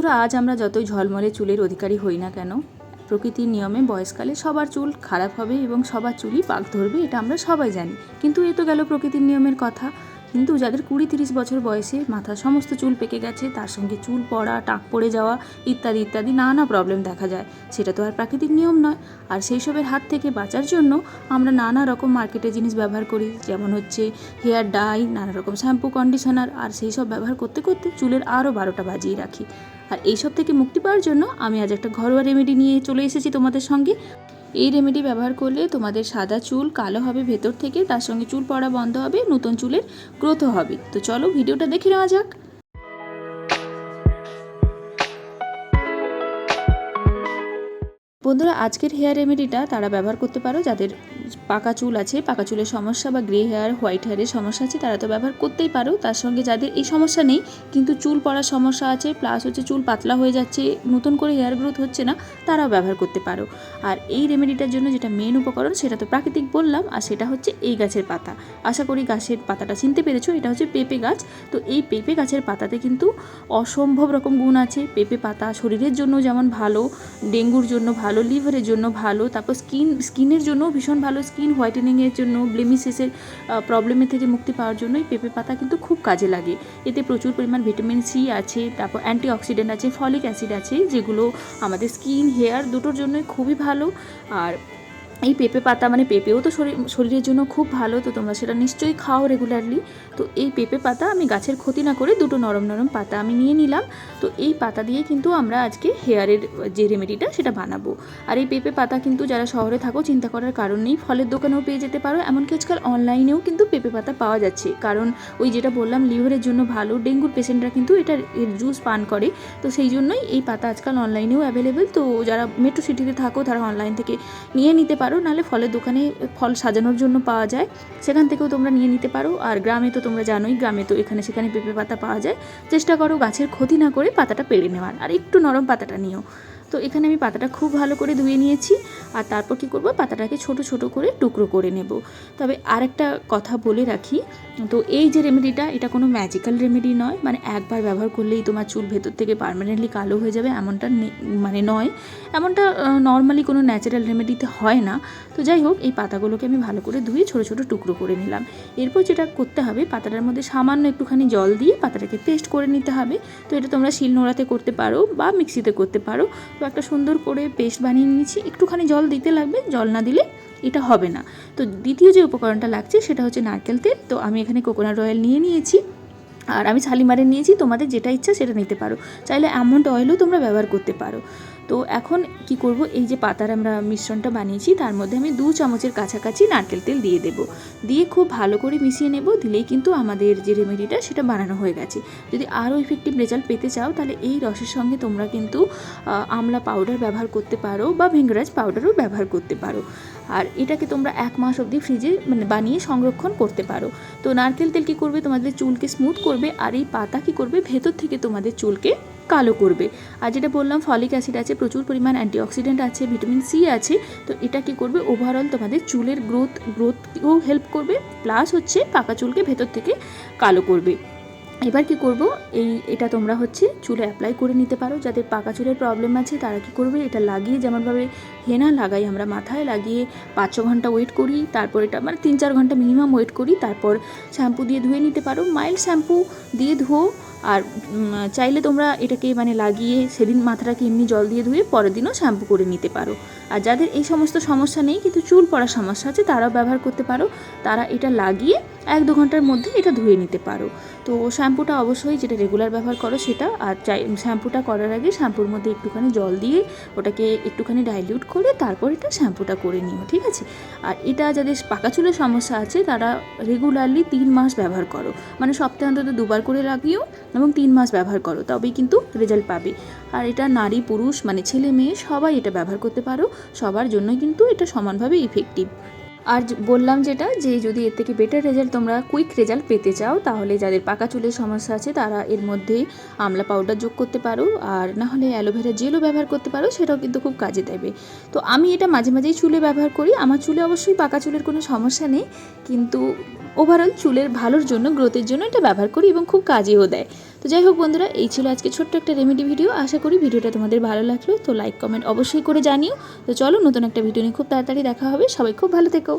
বন্ধুরা, আজ আমরা যতই ঝলমলে চুলের অধিকারী হই না কেন, প্রকৃতির নিয়মে বয়সকালে সবার চুল খারাপ হবে এবং সবার চুলই পাক ধরবে, এটা আমরা সবাই জানি। কিন্তু এ তো গেল প্রকৃতির নিয়মের কথা। কিন্তু যাদের কুড়ি তিরিশ বছর বয়সে মাথার সমস্ত চুল পেকে গেছে, তার সঙ্গে চুল পড়া, টাক পড়ে যাওয়া ইত্যাদি ইত্যাদি নানা প্রবলেম দেখা যায়। সেটা তো আর প্রাকৃতিক নিয়ম নয়। আর সেই সবের হাত থেকে বাঁচার জন্য আমরা নানা রকম মার্কেটে জিনিস ব্যবহার করি, যেমন হচ্ছে হেয়ার ডাই নানা রকম শ্যাম্পু কন্ডিশনার আর সেই সব ব্যবহার করতে করতে চুলের আরও বারোটা বাজিয়ে রাখি। আর এইসব থেকে মুক্তি পাওয়ার জন্য আমি আজ একটা ঘরোয়া রেমেডি নিয়ে চলে এসেছি তোমাদের সঙ্গে। এই রেমেডি ব্যবহার করলে তোমাদের সাদা চুল কালো হবে ভেতর থেকে, তার সঙ্গে চুল পড়া বন্ধ হবে, নতুন চুলের গ্রোথও হবে। তো চলো ভিডিওটা দেখে নেওয়া যাক। বন্ধুরা, আজকের হেয়ার রেমেডিটা তারা ব্যবহার করতে পারো যাদের পাকা চুল আছে, পাকা চুলের সমস্যা বা গ্রে হেয়ার হোয়াইট হেয়ারের সমস্যা আছে, তারা তো ব্যবহার করতেই পারো। তার সঙ্গে যাদের এই সমস্যা নেই, কিন্তু চুল পড়ার সমস্যা আছে প্লাস হচ্ছে চুল পাতলা হয়ে যাচ্ছে, নতুন করে হেয়ার গ্রোথ হচ্ছে না, তারাও ব্যবহার করতে পারো। আর এই রেমেডিটার জন্য যেটা মেন উপকরণ, সেটা তো প্রাকৃতিক বললাম, আর সেটা হচ্ছে এই গাছের পাতা। আশা করি গাছের পাতাটা চিনতে পেরেছ, এটা হচ্ছে পেঁপে গাছ। তো এই পেঁপে গাছের পাতাতে কিন্তু অসম্ভব রকম গুণ আছে। পেঁপে পাতা শরীরের জন্য যেমন ভালো, ডেঙ্গুর জন্য ভালো লিভারের জন্য ভালো, তারপর স্কিন স্কিনের জন্য ভীষণ ভালো স্কিন হোয়াইটেনিংয়ের জন্য ব্লেমিসেসের প্রবলেমের থেকে মুক্তি পাওয়ার জন্য এই পেঁপে পাতা কিন্তু খুব কাজে লাগে। এতে প্রচুর পরিমাণ ভিটামিন সি আছে, তারপর অ্যান্টিঅক্সিডেন্ট আছে, ফলিক অ্যাসিড আছে, যেগুলো আমাদের স্কিন, হেয়ার দুটোর জন্যই খুবই ভালো। আর এই পেঁপে পাতা মানে পেঁপেও তো শরীর, শরীরের জন্য খুব ভালো, তো তোমরা সেটা নিশ্চয়ই খাও রেগুলারলি তো এই পেঁপে পাতা আমি গাছের ক্ষতি না করে দুটো নরম নরম পাতা আমি নিয়ে নিলাম। তো এই পাতা দিয়ে কিন্তু আমরা আজকে হেয়ারের যে রেমেডিটা সেটা বানাবো। আর এই পেঁপে পাতা কিন্তু যারা শহরে থাকো, চিন্তা করার কারণ নেই, ফলের দোকানেও পেয়ে যেতে পারো, এমনকি আজকাল অনলাইনেও কিন্তু পেঁপে পাতা পাওয়া যাচ্ছে। কারণ ওই যেটা বললাম লিভারের জন্য ভালো, ডেঙ্গুর পেশেন্টরা কিন্তু এটার এর জুস পান করে। তো সেই জন্যই এই পাতা আজকাল অনলাইনেও অ্যাভেলেবেল তো যারা মেট্রো সিটিতে থাকো, তারা অনলাইন থেকে নিয়ে নিতে পারো। নাহলে ফলের দোকানে ফল সাজানোর জন্য পাওয়া যায়। সেখান থেকেও তোমরা নিয়ে নিতে পারো। আর গ্রামে তো তোমরা জানোই, গ্রামে তো এখানে সেখানে পেঁপে পাতা পাওয়া যায়। চেষ্টা করো গাছের ক্ষতি না করে পাতাটা পেড়ে নেওয়ার। আর একটু নরম পাতাটা নিও। তো এখানে আমি পাতাটা খুব ভালো করে ধুয়ে নিয়েছি আর তারপর কী করব? পাতাটাকে ছোট ছোট করে টুকরো করে নেব। তবে আরেকটা কথা বলে রাখি, তো এই যে রেমেডিটা এটা কোনো ম্যাজিক্যাল রেমেডি নয়। মানে একবার ব্যবহার করলেই তোমার চুল ভেতর থেকে পার্মানেন্টলি কালো হয়ে যাবে, এমনটা মানে নয়। এমনটা নর্মালি কোনো ন্যাচারাল রেমেডিতে হয় না। তো যাই হোক, এই পাতাগুলোকে আমি ভালো করে ধুয়ে ছোটো ছোটো টুকরো করে নিলাম। এরপর যেটা করতে হবে, পাতাটার মধ্যে সামান্য একটুখানি জল দিয়ে পাতাটাকে পেস্ট করে নিতে হবে। তো এটা তোমরা শিল নোড়াতে করতে পারো বা মিক্সিতে করতে পারো। তো একটা সুন্দর করে পেস্ট বানিয়ে নিয়েছি। একটুখানি জল দিতে লাগবে, জল না দিলে এটা হবে না। তো দ্বিতীয় যে উপকরণটা লাগছে সেটা হচ্ছে নারকেল তেল। তো আমি এখানে কোকোনাট অয়েল নিয়ে নিয়েছি। আর আমি শালিমারে নিয়েছি, তোমাদের যেটা ইচ্ছা সেটা নিতে পারো। চাইলে অ্যামন্ড অয়েলও তোমরা ব্যবহার করতে পারো। তো এখন কি করব? এই যে পাতার আমরা মিশ্রণটা বানিয়েছি, তার মধ্যে আমি দু চামচের কাছাকাছি নারকেল তেল দিয়ে দেব। দিয়ে খুব ভালো করে মিশিয়ে নেব, দিলেই কিন্তু আমাদের যে রেমেডিটা সেটা বানানো হয়ে গেছে। যদি আরও ইফেক্টিভ রেজাল্ট পেতে চাও, তাহলে এই রসের সঙ্গে তোমরা কিন্তু আমলা পাউডার ব্যবহার করতে পারো বা ভেঙ্গরাজ পাউডারও ব্যবহার করতে পারো। আর এটাকে তোমরা এক মাস অবধি ফ্রিজে মানে বানিয়ে সংরক্ষণ করতে পারো। তো নারকেল তেল কী করবে? তোমাদের চুলকে স্মুথ করবে, আর এই পাতা কী করবে? ভেতর থেকে তোমাদের চুলকে কালো করবে। আর যেটা বললাম, ফলিক অ্যাসিড আছে, প্রচুর পরিমাণ অ্যান্টিঅক্সিডেন্ট আছে, ভিটামিন সি আছে, তো এটা কি করবে? ওভারঅল তোমাদের চুলের গ্রোথ গ্রোথকেও হেল্প করবে প্লাস হচ্ছে পাকা চুলকে ভেতর থেকে কালো করবে। এবার কি করব? এই, এটা তোমরা হচ্ছে চুলে অ্যাপ্লাই করে নিতে পারো। যাদের পাকা চুলের প্রবলেম আছে, তারা কি করবে? এটা লাগিয়ে যেমনভাবে হেনা লাগাই আমরা, মাথায় লাগিয়ে পাঁচ ছ ঘণ্টা ওয়েট করি, তারপর এটা মানে তিন চার ঘণ্টা মিনিমাম ওয়েট করি, তারপর শ্যাম্পু দিয়ে ধুয়ে নিতে পারো। মাইল্ড শ্যাম্পু দিয়ে ধুও আর চাইলে তোমরা এটাকে মানে লাগিয়ে সেদিন মাথাটাকে এমনি জল দিয়ে ধুয়ে পরের দিনও শ্যাম্পু করে নিতে পারো। আর যাদের এই সমস্ত সমস্যা নেই, কিন্তু চুল পড়ার সমস্যা আছে, তারাও ব্যবহার করতে পারো। তারা এটা লাগিয়ে এক দু ঘণ্টার মধ্যে এটা ধুয়ে নিতে পারো। তো শ্যাম্পুটা অবশ্যই যেটা রেগুলার ব্যবহার করো সেটা, আর চাই, শ্যাম্পুটা করার আগে শ্যাম্পুর মধ্যে একটুখানি জল দিয়ে ওটাকে একটুখানি ডাইলিউট করে তারপর এটা শ্যাম্পুটা করে নিও, ঠিক আছে? আর এটা যাদের পাকা চুলের সমস্যা আছে, তারা রেগুলারলি তিন মাস ব্যবহার করো। মানে সপ্তাহে অন্তত দুবার করে লাগিও এবং তিন মাস ব্যবহার করো, তবেই কিন্তু রেজাল্ট পাবে। আর এটা নারী, পুরুষ মানে ছেলে, মেয়ে, সবাই এটা ব্যবহার করতে পারো। সবার জন্যই কিন্তু এটা সমানভাবে ইফেক্টিভ আর বললাম যেটা, যে যদি এর থেকে বেটার রেজাল্ট তোমরা কুইক রেজাল্ট পেতে চাও, তাহলে যাদের পাকা চুলের সমস্যা আছে, তারা এর মধ্যে আমলা পাউডার যোগ করতে পারো। আর না হলে অ্যালোভেরা জেলও ব্যবহার করতে পারো, সেটাও কিন্তু খুব কাজে দেবে। তো আমি এটা মাঝে মাঝেই চুলে ব্যবহার করি। আমার চুলে অবশ্যই পাকা চুলের কোনো সমস্যা নেই। কিন্তু ওভারঅল চুলের ভালোর জন্য গ্রোথের জন্য এটা ব্যবহার করি এবং খুব কাজেও দেয়। তো যাই হোক বন্ধুরা, এই ছিল আজকে ছোট্ট একটা রেমেডি ভিডিও আশা করি ভিডিওটা তোমাদের ভালো লাগল। তো লাইক কমেন্ট অবশ্যই করে জানিও। তো চলো নতুন একটা ভিডিও নিয়ে খুব তাড়াতাড়ি দেখা হবে। সবাই খুব ভালো থেকো।